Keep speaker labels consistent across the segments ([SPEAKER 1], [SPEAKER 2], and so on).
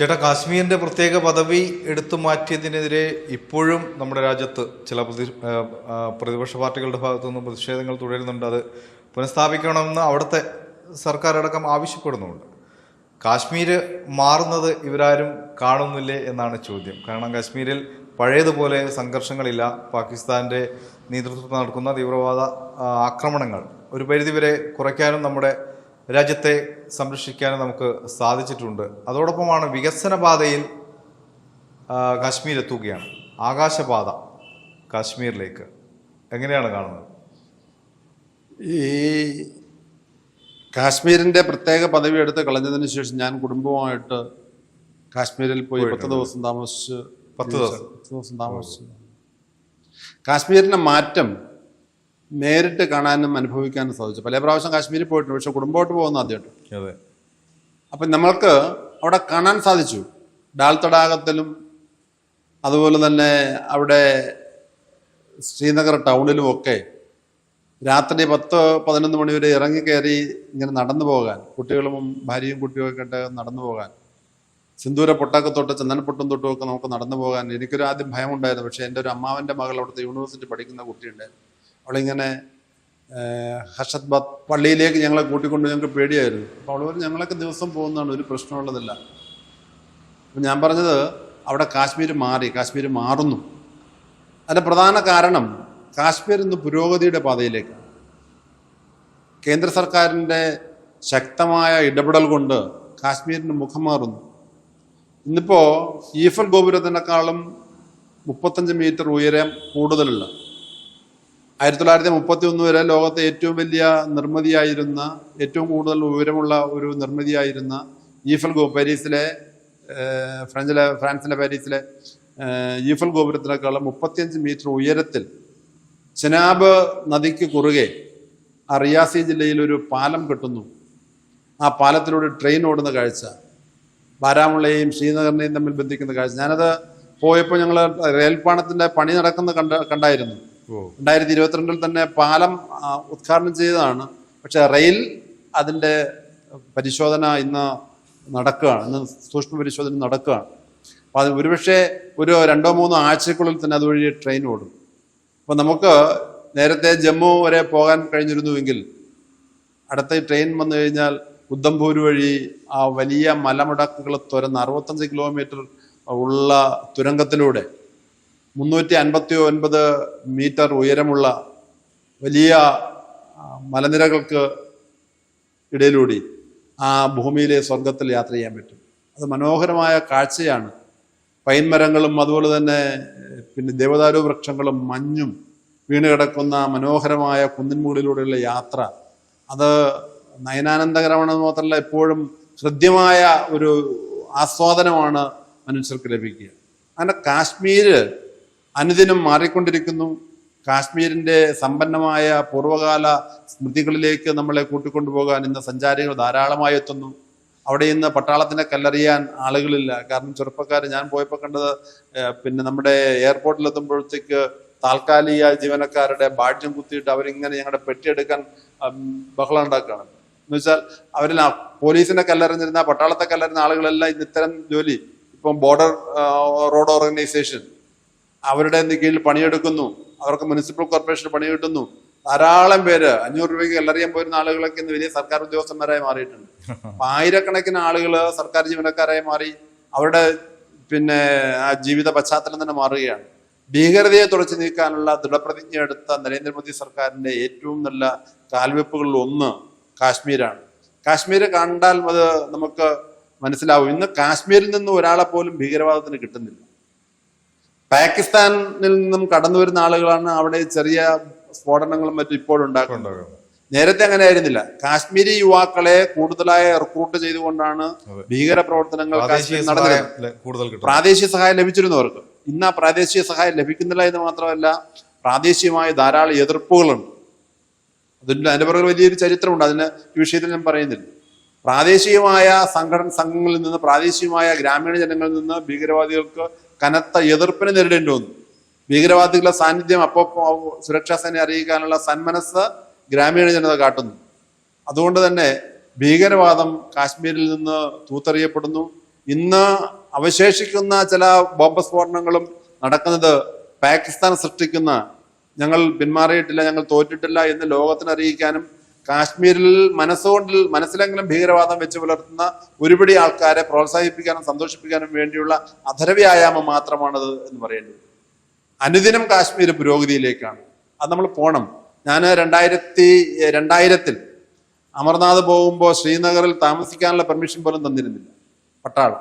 [SPEAKER 1] ചേട്ടാ കാശ്മീരിന്റെ പ്രത്യേക പദവി എടുത്തു മാറ്റിയതിനെതിരെ ഇപ്പോഴും നമ്മുടെ രാജ്യത്ത് ചില പ്രതി പ്രതിപക്ഷ പാർട്ടികളുടെ ഭാഗത്തു നിന്നും പ്രതിഷേധങ്ങൾ തുടരുന്നുണ്ട്. അത് പുനഃസ്ഥാപിക്കണമെന്ന് അവിടുത്തെ സർക്കാർ അടക്കം ആവശ്യപ്പെടുന്നുണ്ട്. കാശ്മീർ മാറുന്നത് ഇവരാരും കാണുന്നില്ലേ എന്നാണ് ചോദ്യം. കാരണം കാശ്മീരിൽ പഴയതുപോലെ സംഘർഷങ്ങളില്ല. പാകിസ്ഥാന്റെ നേതൃത്വത്തിൽ നടക്കുന്ന തീവ്രവാദ ആക്രമണങ്ങൾ ഒരു പരിധിവരെ കുറയ്ക്കാനും നമ്മുടെ രാജ്യത്തെ സംരക്ഷിക്കാൻ നമുക്ക് സാധിച്ചിട്ടുണ്ട്. അതോടൊപ്പമാണ് വികസന പാതയിൽ കാശ്മീർ എത്തുകയാണ്. ആകാശപാത കാശ്മീരിലേക്ക്. എങ്ങനെയാണ് കാണുന്നത്?
[SPEAKER 2] ഈ കാശ്മീരിന്റെ പ്രത്യേക പദവി എടുത്ത് കളഞ്ഞതിന് ശേഷം ഞാൻ കുടുംബമായിട്ട് കാശ്മീരിൽ പോയി പത്ത് ദിവസം താമസിച്ച്
[SPEAKER 1] പത്ത് ദിവസം?
[SPEAKER 2] പത്ത് ദിവസം താമസിച്ചു. കാശ്മീരിന്റെ മാറ്റം നേരിട്ട് കാണാനും അനുഭവിക്കാനും സാധിച്ചു. പല പ്രാവശ്യം കാശ്മീരിൽ പോയിട്ടുണ്ട് പക്ഷെ കുടുംബമായിട്ട് പോകുന്ന ആദ്യമായിട്ട്.
[SPEAKER 1] അതെ.
[SPEAKER 2] അപ്പം നമ്മൾക്ക് അവിടെ കാണാൻ സാധിച്ചു. ഡാൽ തടാകത്തിലും അതുപോലെ തന്നെ അവിടെ ശ്രീനഗർ ടൗണിലും ഒക്കെ രാത്രി പത്ത് പതിനൊന്ന് മണി വരെ ഇറങ്ങിക്കയറി ഇങ്ങനെ നടന്നു പോകാൻ കുട്ടികളും ഭാര്യയും കുട്ടിയും ഒക്കെ ആയിട്ട് നടന്നു പോകാൻ സിന്ദൂര പൊട്ടൊക്കെ തൊട്ട് ചന്ദനപ്പൊട്ടും തൊട്ടും ഒക്കെ നമുക്ക് നടന്നു പോകാൻ എനിക്കൊരു ആദ്യം ഭയമുണ്ടായിരുന്നു. പക്ഷേ എന്റെ ഒരു അമ്മാവന്റെ മകൾ അവിടുത്തെ യൂണിവേഴ്സിറ്റി പഠിക്കുന്ന കുട്ടിയുണ്ടായിരുന്നു അവളിങ്ങനെ ഹഷത് ബത്ത് പള്ളിയിലേക്ക് ഞങ്ങളെ കൂട്ടിക്കൊണ്ട് ഞങ്ങൾക്ക് പേടിയായിരുന്നു. അപ്പോൾ അവൾ പറഞ്ഞു ഞങ്ങളൊക്കെ ദിവസം പോകുന്നതാണ് ഒരു പ്രശ്നമുള്ളതല്ല. അപ്പം ഞാൻ പറഞ്ഞത് അവിടെ കാശ്മീർ മാറി കാശ്മീർ മാറുന്നു. അതിന്റെ പ്രധാന കാരണം കാശ്മീർ ഇന്ന് പുരോഗതിയുടെ പാതയിലേക്ക്. കേന്ദ്ര സർക്കാരിന്റെ ശക്തമായ ഇടപെടൽ കൊണ്ട് കാശ്മീരിന് മുഖം മാറുന്നു. ഇന്നിപ്പോൾ ഈഫൽ ഗോപുരത്തിനേക്കാളും മുപ്പത്തഞ്ച് മീറ്റർ ഉയരം കൂടുതലുള്ള ആയിരത്തി തൊള്ളായിരത്തി മുപ്പത്തി ഒന്ന് വരെ ലോകത്തെ ഏറ്റവും വലിയ നിർമ്മിതിയായിരുന്ന ഏറ്റവും കൂടുതൽ ഉയരമുള്ള ഒരു നിർമ്മിതിയായിരുന്ന ഈഫൽ ഗോ പാരീസിലെ ഫ്രഞ്ചിലെ ഫ്രാൻസിലെ പാരീസിലെ ഈഫൽ ഗോപുരത്തിനേക്കാളും മുപ്പത്തിയഞ്ച് മീറ്റർ ഉയരത്തിൽ ചെനാബ് നദിക്ക് കുറുകെ ആ റിയാസി ജില്ലയിൽ ഒരു പാലം കെട്ടുന്നു. ആ പാലത്തിലൂടെ ട്രെയിൻ ഓടുന്ന കാഴ്ച ബാരാമുള്ളയെയും ശ്രീനഗറിനെയും തമ്മിൽ ബന്ധിക്കുന്ന കാഴ്ച. ഞാനത് പോയപ്പോൾ ഞങ്ങൾ റെയിൽപ്പാണത്തിന്റെ പണി നടക്കുന്ന കണ്ട കണ്ടായിരുന്നു. രണ്ടായിരത്തി ഇരുപത്തിരണ്ടിൽ തന്നെ പാലം ഉദ്ഘാടനം ചെയ്തതാണ്. പക്ഷെ റെയിൽ അതിന്റെ പരിശോധന ഇന്ന് നടക്കുകയാണ്. ഇന്ന് സൂക്ഷ്മ പരിശോധന നടക്കുകയാണ്. അപ്പോൾ അത് ഒരുപക്ഷെ ഒരു രണ്ടോ മൂന്നോ ആഴ്ചക്കുള്ളിൽ തന്നെ അതുവഴി ട്രെയിൻ ഓടും. അപ്പോൾ നമുക്ക് നേരത്തെ ജമ്മു വരെ പോകാൻ കഴിഞ്ഞിരുന്നുവെങ്കിൽ അടുത്ത ട്രെയിൻ വന്നു കഴിഞ്ഞാൽ ഉദ്ധംപൂർ വഴി ആ വലിയ മലമുടക്കുകൾ തുരന്ന് അറുപത്തഞ്ച് കിലോമീറ്റർ ഉള്ള തുരങ്കത്തിലൂടെ മുന്നൂറ്റി അൻപത്തി ഒൻപത് മീറ്റർ ഉയരമുള്ള വലിയ മലനിരകൾക്ക് ഇടയിലൂടെ ആ ഭൂമിയിലെ സ്വർഗത്തിൽ യാത്ര ചെയ്യാൻ പറ്റും. അത് മനോഹരമായ കാഴ്ചയാണ്. പൈൻ മരങ്ങളും അതുപോലെ തന്നെ പിന്നെ ദേവദാരു വൃക്ഷങ്ങളും മഞ്ഞും വീണ് കിടക്കുന്ന മനോഹരമായ കുന്നിൻമുകളിലൂടെയുള്ള യാത്ര. അത് നയനാനന്ദകരമാണെന്ന് മാത്രമല്ല എപ്പോഴും ഹൃദ്യമായ ഒരു ആസ്വാദനമാണ് മനുഷ്യർക്ക് ലഭിക്കുക. അങ്ങനെ കാശ്മീര് അനുദിനം മാറിക്കൊണ്ടിരിക്കുന്നു. കാശ്മീരിന്റെ സമ്പന്നമായ പൂർവകാല സ്മൃതികളിലേക്ക് നമ്മളെ കൂട്ടിക്കൊണ്ടുപോകാൻ ഇന്ന് സഞ്ചാരികൾ ധാരാളമായി എത്തുന്നു. അവിടെ ഇന്ന് പട്ടാളത്തിനെ കല്ലെറിയാൻ ആളുകളില്ല. കാരണം ചെറുപ്പക്കാർ ഞാൻ പോയപ്പോൾ കണ്ടത് പിന്നെ നമ്മുടെ എയർപോർട്ടിൽ എത്തുമ്പോഴത്തേക്ക് താൽക്കാലിക ജീവനക്കാരുടെ ബാഡ്യം കുത്തിയിട്ട് അവരിങ്ങനെ ഞങ്ങളുടെ പെട്ടിയെടുക്കാൻ ബഹളം ഉണ്ടാക്കുകയാണ്. എന്ന് വെച്ചാൽ അവരിൽ പോലീസിനെ കല്ലെറിഞ്ഞിരുന്ന പട്ടാളത്തെ കല്ലെറിഞ്ഞ ആളുകളെല്ലാം ഇന്ന് ഇത്തരം ജോലി ഇപ്പം ബോർഡർ റോഡ് ഓർഗനൈസേഷൻ അവരുടെ കീഴിൽ പണിയെടുക്കുന്നു. അവർക്ക് മുനിസിപ്പൽ കോർപ്പറേഷൻ പണി കിട്ടുന്നു ധാരാളം പേര് അഞ്ഞൂറ് രൂപയ്ക്ക് എല്ലറിയാൻ പോയിരുന്ന ആളുകളൊക്കെ ഇന്ന് വലിയ സർക്കാർ ഉദ്യോഗസ്ഥന്മാരായി മാറിയിട്ടുണ്ട്. അപ്പൊ ആയിരക്കണക്കിന് ആളുകൾ സർക്കാർ ജീവനക്കാരായി മാറി. അവരുടെ പിന്നെ ആ ജീവിത പശ്ചാത്തലം തന്നെ മാറുകയാണ്. ഭീകരതയെ തുടച്ചു നീക്കാനുള്ള ദൃഢപ്രതിജ്ഞ എടുത്ത നരേന്ദ്രമോദി സർക്കാരിന്റെ ഏറ്റവും നല്ല കാൽവെപ്പുകളിൽ ഒന്ന് കാശ്മീരാണ്. കാശ്മീർ കണ്ടാൽ അത് നമുക്ക് മനസ്സിലാവും. ഇന്ന് കാശ്മീരിൽ നിന്ന് ഒരാളെ പോലും ഭീകരവാദത്തിന് കിട്ടുന്നില്ല. പാകിസ്ഥാനിൽ നിന്നും കടന്നു വരുന്ന ആളുകളാണ് അവിടെ ചെറിയ സ്ഫോടനങ്ങളും മറ്റും ഇപ്പോഴുണ്ടാക്കുന്നത്
[SPEAKER 1] ഉണ്ടാക്കുന്നത്.
[SPEAKER 2] നേരത്തെ അങ്ങനെ ആയിരുന്നില്ല. കാശ്മീരി യുവാക്കളെ കൂടുതലായി റിക്രൂട്ട് ചെയ്തുകൊണ്ടാണ്. ഭീകര പ്രവർത്തനങ്ങൾ
[SPEAKER 1] കിട്ടും.
[SPEAKER 2] പ്രാദേശിക സഹായം ലഭിച്ചിരുന്നു അവർക്ക് ഇന്ന് ആ പ്രാദേശിക സഹായം ലഭിക്കുന്നില്ല എന്ന് മാത്രമല്ല പ്രാദേശികമായ ധാരാളം എതിർപ്പുകളുണ്ട്. അതിന്റെ അതിന്റെ പുറകിൽ വലിയൊരു ചരിത്രമുണ്ട്. അതിന് ഈ വിഷയത്തിൽ ഞാൻ പറയുന്നില്ല. പ്രാദേശികമായ സംഘടന സംഘങ്ങളിൽ നിന്ന് പ്രാദേശികമായ ഗ്രാമീണ ജനങ്ങളിൽ നിന്ന് ഭീകരവാദികൾക്ക് കനത്ത എതിർപ്പിനെ നേരിടേണ്ടി വന്നു. ഭീകരവാദികളുടെ സാന്നിധ്യം അപ്പോൾ സുരക്ഷാ സേനയെ അറിയിക്കാനുള്ള സന്മനസ് ഗ്രാമീണ ജനത കാട്ടുന്നു. അതുകൊണ്ട് തന്നെ ഭീകരവാദം കാശ്മീരിൽ നിന്ന് തൂത്തെറിയപ്പെടുന്നു. ഇന്ന് അവശേഷിക്കുന്ന ചില ബോംബ് സ്ഫോടനങ്ങളും നടക്കുന്നത് പാകിസ്ഥാൻ സൃഷ്ടിക്കുന്ന ഞങ്ങൾ പിന്മാറിയിട്ടില്ല ഞങ്ങൾ തോറ്റിട്ടില്ല എന്ന് ലോകത്തിന് അറിയിക്കാനും കാശ്മീരിൽ മനസ്സുകൊണ്ടിൽ മനസ്സിലെങ്കിലും ഭീകരവാദം വെച്ച് പുലർത്തുന്ന ഒരുപിടി ആൾക്കാരെ പ്രോത്സാഹിപ്പിക്കാനും സന്തോഷിപ്പിക്കാനും വേണ്ടിയുള്ള അധരവ്യായാമം മാത്രമാണത് എന്ന് പറയേണ്ടത് അനുദിനം കാശ്മീർ പുരോഗതിയിലേക്കാണ്. അത് നമ്മൾ പോണം. ഞാൻ രണ്ടായിരത്തി രണ്ടായിരത്തിൽ അമർനാഥ് പോകുമ്പോൾ ശ്രീനഗറിൽ താമസിക്കാനുള്ള പെർമിഷൻ പോലും തന്നിരുന്നില്ല. പട്ടാളം.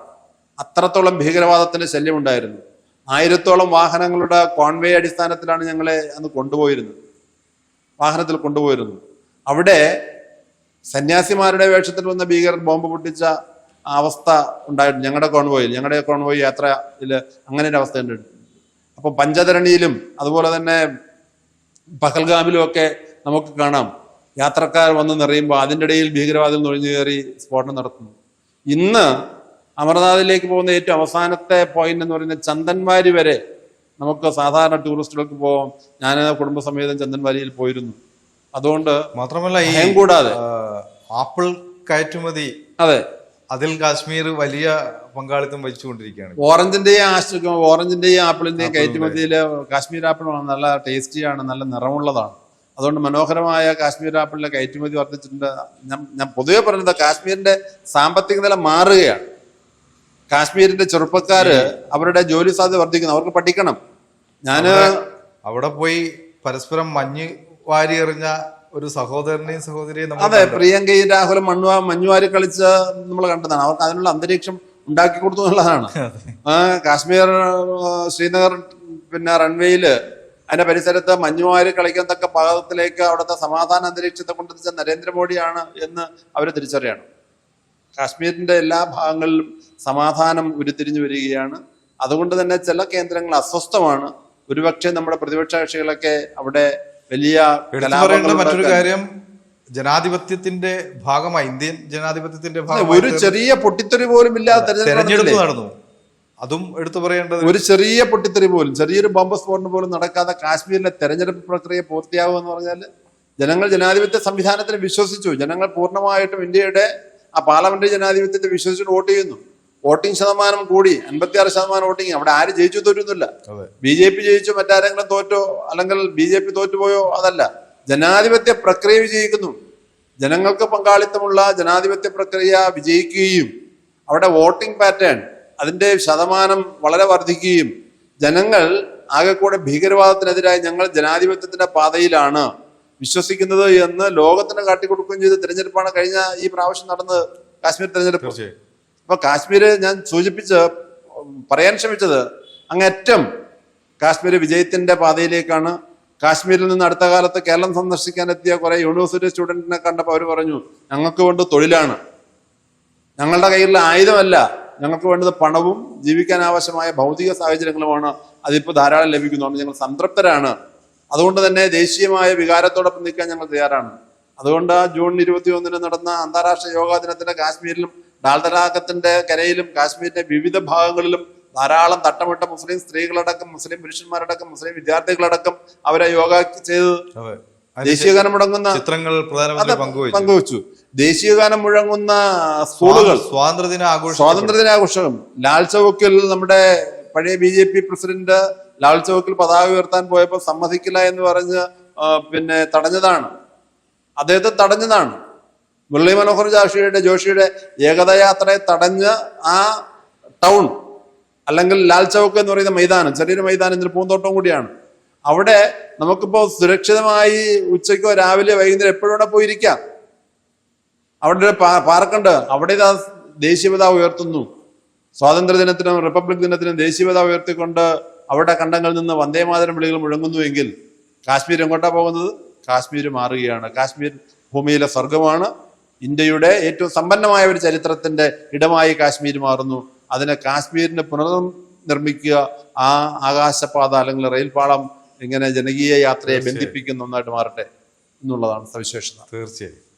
[SPEAKER 2] അത്രത്തോളം ഭീകരവാദത്തിന്റെ ശല്യം ഉണ്ടായിരുന്നു ആയിരത്തോളം വാഹനങ്ങളുടെ കോൺവേ അടിസ്ഥാനത്തിലാണ് ഞങ്ങളെ അന്ന് കൊണ്ടുപോയിരുന്നത്. വാഹനത്തിൽ കൊണ്ടുപോയിരുന്നു അവിടെ സന്യാസിമാരുടെ വേഷത്തിൽ വന്ന ഭീകരർ ബോംബ് പൊട്ടിച്ച അവസ്ഥ ഉണ്ടായിട്ടുണ്ട്. ഞങ്ങളുടെ കോൺവോയിൽ. ഞങ്ങളുടെ കോൺവോയ് യാത്രയിൽ അങ്ങനെ ഒരു അവസ്ഥ ഉണ്ടായിട്ടുണ്ട് അപ്പൊ പഞ്ചധരണിയിലും അതുപോലെ തന്നെ പഹൽഗാമിലും ഒക്കെ നമുക്ക് കാണാം. യാത്രക്കാർ വന്ന് നിറയുമ്പോൾ അതിന്റെ ഇടയിൽ ഭീകരവാദികൾ നുഴഞ്ഞു കയറി സ്ഫോടനം നടത്തുന്നു. ഇന്ന് അമർനാഥിലേക്ക് പോകുന്ന ഏറ്റവും അവസാനത്തെ പോയിന്റ് എന്ന് പറയുന്നത് ചന്ദൻവാരി വരെ നമുക്ക് സാധാരണ ടൂറിസ്റ്റുകൾക്ക് പോകാം ഞാൻ കുടുംബസമേതം ചന്ദൻവാരിയിൽ പോയിരുന്നു. അതുകൊണ്ട്
[SPEAKER 1] മാത്രമല്ല ഈ
[SPEAKER 2] കൂടാതെ.
[SPEAKER 1] ആപ്പിൾ കയറ്റുമതി
[SPEAKER 2] അതെ.
[SPEAKER 1] അതിൽ കാശ്മീർ വലിയ പങ്കാളിത്തം വഹിച്ചുകൊണ്ടിരിക്കുകയാണ്.
[SPEAKER 2] ഓറഞ്ചിന്റെയും ആശ ഓറഞ്ചിന്റെയും ആപ്പിളിന്റെയും കയറ്റുമതിയിൽ കാശ്മീർ ആപ്പിൾ നല്ല ടേസ്റ്റിയാണ് നല്ല നിറമുള്ളതാണ്. അതുകൊണ്ട് മനോഹരമായ കാശ്മീർ ആപ്പിളിലെ കയറ്റുമതി വർദ്ധിച്ചിട്ടുണ്ട്. ഞാൻ ഞാൻ പൊതുവെ പറയുന്നത് കാശ്മീരിന്റെ സാമ്പത്തിക നില മാറുകയാണ്. കാശ്മീരിന്റെ ചെറുപ്പക്കാര് അവരുടെ ജോലി സാധ്യത വർദ്ധിക്കുന്നു. അവർക്ക് പഠിക്കണം. ഞാൻ
[SPEAKER 1] അവിടെ പോയി പരസ്പരം മഞ്ഞ് വാരി എറിഞ്ഞ ഒരു സഹോദരനെയും സഹോദരിയെയും നമ്മൾ
[SPEAKER 2] അതെ പ്രിയങ്കയും രാഹുലും മണ്ണു മഞ്ഞുവാരി കളിച്ച് നമ്മൾ കണ്ടതാണ്. അവർക്ക് അതിനുള്ള അന്തരീക്ഷം ഉണ്ടാക്കി കൊടുത്തു എന്നുള്ളതാണ്. കാശ്മീർ ശ്രീനഗർ പിന്നെ റൺവേയിൽ അതിന്റെ പരിസരത്ത് മഞ്ഞുവാരി കളിക്കത്തക്ക പാകത്തിലേക്ക് അവിടുത്തെ സമാധാന അന്തരീക്ഷത്തെ കൊണ്ടെത്തിച്ച നരേന്ദ്രമോദിയാണ് എന്ന് അവർ തിരിച്ചറിയണം. കാശ്മീരിന്റെ എല്ലാ ഭാഗങ്ങളിലും സമാധാനം ഉരുത്തിരിഞ്ഞു വരികയാണ്. അതുകൊണ്ട് തന്നെ ചില കേന്ദ്രങ്ങൾ അസ്വസ്ഥമാണ്. ഒരുപക്ഷെ നമ്മുടെ പ്രതിപക്ഷ കക്ഷികളൊക്കെ അവിടെ വലിയ
[SPEAKER 1] മറ്റൊരു കാര്യം ജനാധിപത്യത്തിന്റെ ഭാഗമായി ഇന്ത്യൻ ജനാധിപത്യത്തിന്റെ
[SPEAKER 2] ഒരു ചെറിയ പൊട്ടിത്തെറി പോലും ഇല്ലാതെ തെരഞ്ഞെടുപ്പ്
[SPEAKER 1] നടന്നു. അതും എടുത്തു പറയേണ്ടത്
[SPEAKER 2] ഒരു ചെറിയ പൊട്ടിത്തെറി പോലും ചെറിയൊരു ബോംബ് സ്ഫോടനം പോലും നടക്കാതെ കാശ്മീരിലെ തെരഞ്ഞെടുപ്പ് പ്രക്രിയ പൂർത്തിയാകുക എന്ന് പറഞ്ഞാൽ ജനങ്ങൾ ജനാധിപത്യ സംവിധാനത്തിന് വിശ്വസിച്ചു. ജനങ്ങൾ പൂർണമായിട്ടും ഇന്ത്യയുടെ ആ പാർലമെന്ററി ജനാധിപത്യത്തെ വിശ്വസിച്ചിട്ട് വോട്ട് ചെയ്യുന്നു. വോട്ടിംഗ് ശതമാനം കൂടി അൻപത്തിയാറ് ശതമാനം വോട്ടിംഗ്. അവിടെ ആര് ജയിച്ചു
[SPEAKER 1] തോറ്റൊന്നുമില്ല.
[SPEAKER 2] ബി ജെ പി ജയിച്ചു മറ്റാരെങ്കിലും തോറ്റോ അല്ലെങ്കിൽ ബി ജെ പി തോറ്റുപോയോ അതല്ല. ജനാധിപത്യ പ്രക്രിയ വിജയിക്കുന്നു. ജനങ്ങൾക്ക് പങ്കാളിത്തമുള്ള ജനാധിപത്യ പ്രക്രിയ വിജയിക്കുകയും അവിടെ വോട്ടിംഗ് പാറ്റേൺ അതിന്റെ ശതമാനം വളരെ വർദ്ധിക്കുകയും ജനങ്ങൾ ആകെ കൂടെ ഭീകരവാദത്തിനെതിരായി ഞങ്ങൾ ജനാധിപത്യത്തിന്റെ പാതയിലാണ് വിശ്വസിക്കുന്നത് എന്ന് ലോകത്തിന് കാട്ടിക്കൊടുക്കുകയും ചെയ്ത തിരഞ്ഞെടുപ്പാണ് കഴിഞ്ഞ ഈ പ്രാവശ്യം നടന്നത് കാശ്മീർ തിരഞ്ഞെടുപ്പ്. അപ്പൊ കാശ്മീര് ഞാൻ സൂചിപ്പിച്ച് പറയാൻ ശ്രമിച്ചത് അങ്ങേറ്റം കാശ്മീർ വിജയത്തിന്റെ പാതയിലേക്കാണ്. കാശ്മീരിൽ നിന്ന് അടുത്ത കാലത്ത് കേരളം സന്ദർശിക്കാൻ എത്തിയ കുറെ യൂണിവേഴ്സിറ്റി സ്റ്റുഡന്റിനെ കണ്ടപ്പോൾ അവർ പറഞ്ഞു ഞങ്ങൾക്ക് വേണ്ടത് തൊഴിലാണ്. ഞങ്ങളുടെ കയ്യിലുള്ള ആയുധമല്ല. ഞങ്ങൾക്ക് വേണ്ടത് പണവും ജീവിക്കാൻ ആവശ്യമായ ഭൗതിക സാഹചര്യങ്ങളുമാണ്. അതിപ്പോൾ ധാരാളം ലഭിക്കുന്നുണ്ട് ഞങ്ങൾ സംതൃപ്തരാണ്. അതുകൊണ്ട് തന്നെ ദേശീയമായ വികാരത്തോടൊപ്പം നിൽക്കാൻ ഞങ്ങൾ തയ്യാറാണ്. അതുകൊണ്ട് ജൂൺ ഇരുപത്തി ഒന്നിന് നടന്ന അന്താരാഷ്ട്ര യോഗാ ദിനത്തിന് കാശ്മീരിലും ഡാൽ തടാകത്തിന്റെ കരയിലും കാശ്മീരിന്റെ വിവിധ ഭാഗങ്ങളിലും ധാരാളം തട്ടമിട്ട മുസ്ലിം സ്ത്രീകളടക്കം മുസ്ലിം പുരുഷന്മാരടക്കം മുസ്ലിം വിദ്യാർത്ഥികളടക്കം അവരെ യോഗ ചെയ്ത്
[SPEAKER 1] അതെ.
[SPEAKER 2] ദേശീയഗാനം മുടങ്ങുന്ന
[SPEAKER 1] ചിത്രങ്ങൾ പങ്കുവച്ചു.
[SPEAKER 2] ദേശീയഗാനം മുഴങ്ങുന്ന സ്കൂളുകൾ.
[SPEAKER 1] സ്വാതന്ത്ര്യദിന ആഘോഷം.
[SPEAKER 2] സ്വാതന്ത്ര്യദിനാഘോഷം ലാൽ ചൗക്കിൽ നമ്മുടെ പഴയ B J P president Lal ചൗക്കിൽ പതാക ഉയർത്താൻ പോയപ്പോൾ സമ്മതിക്കില്ല എന്ന് പറഞ്ഞ് പിന്നെ തടഞ്ഞതാണ്. അദ്ദേഹത്തെ തടഞ്ഞതാണ്. മുരളി മനോഹർ ജോഷിയുടെ ജോഷിയുടെ ഏകതയാത്രയെ തടഞ്ഞ് ആ ടൗൺ അല്ലെങ്കിൽ ലാൽ ചൗക്ക് എന്ന് പറയുന്ന മൈതാനം ചെറിയൊരു മൈതാനം ഇതിന് പൂന്തോട്ടം കൂടിയാണ്. അവിടെ നമുക്കിപ്പോ സുരക്ഷിതമായി ഉച്ചയ്ക്കോ രാവിലെ വൈകുന്നേരം എപ്പോഴും അവിടെ പോയിരിക്കാം. അവിടെ പാർക്കുണ്ട്. അവിടെ ഇതാ ദേശീയ പതാക ഉയർത്തുന്നു. സ്വാതന്ത്ര്യ ദിനത്തിനും റിപ്പബ്ലിക് ദിനത്തിനും ദേശീയ പതാക ഉയർത്തിക്കൊണ്ട് അവിടെ കണ്ടങ്ങളിൽ നിന്ന് വന്ദേമാതരം വിളികൾ മുഴങ്ങുന്നുവെങ്കിൽ കാശ്മീർ എങ്ങോട്ടാ പോകുന്നത്? കാശ്മീർ മാറുകയാണ്. കാശ്മീർ ഭൂമിയിലെ സ്വർഗമാണ് ഇന്ത്യയുടെ ഏറ്റവും സമ്പന്നമായ ഒരു ചരിത്രത്തിന്റെ ഇടമായി കാശ്മീർ മാറുന്നു. അതിനെ കാശ്മീരിനെ പുനർനിർമ്മിക്കുക ആ ആകാശപാത അല്ലെങ്കിൽ റെയിൽപാളം ഇങ്ങനെ ജനകീയ യാത്രയെ ബന്ധിപ്പിക്കുന്ന ഒന്നായിട്ട് മാറട്ടെ എന്നുള്ളതാണ് സവിശേഷത.
[SPEAKER 1] തീർച്ചയായും.